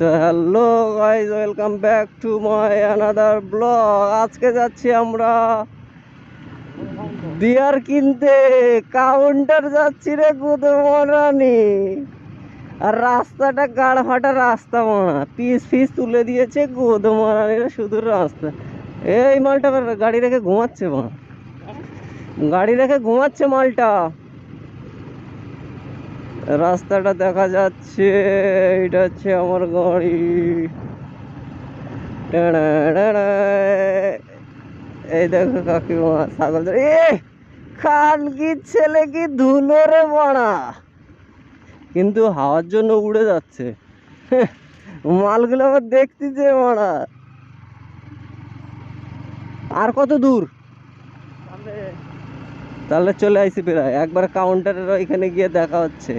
Hello guys welcome back to my another blog আজকে যাচ্ছি আমরা বিয়ার কিনতে। কাউন্টার যাচ্ছি রে গুদমরানি। আর রাস্তাটা গাড় ফাটা রাস্তা মানা। পিস ফিস তুলে দিয়েছে গুদমরানির শুধু রাস্তা। এই মালটা গাড়ি রেখে ঘুমাচ্ছে মা। গাড়ি রেখে ঘুমাচ্ছে মালটা। রাস্তাটা দেখা যাচ্ছে এটা হচ্ছে আমার গাড়ি। এই দেখো কাকিমা ছাগল এ খান কি ছেলে কি ধুলো রে বড়া কিন্তু হাওয়ার জন্য উড়ে যাচ্ছে। মালগুলো আবার দেখতেছে বড়া আর কত দূর? তাহলে চলে আইসি প্রায়। একবার কাউন্টারের ওইখানে গিয়ে দেখা হচ্ছে।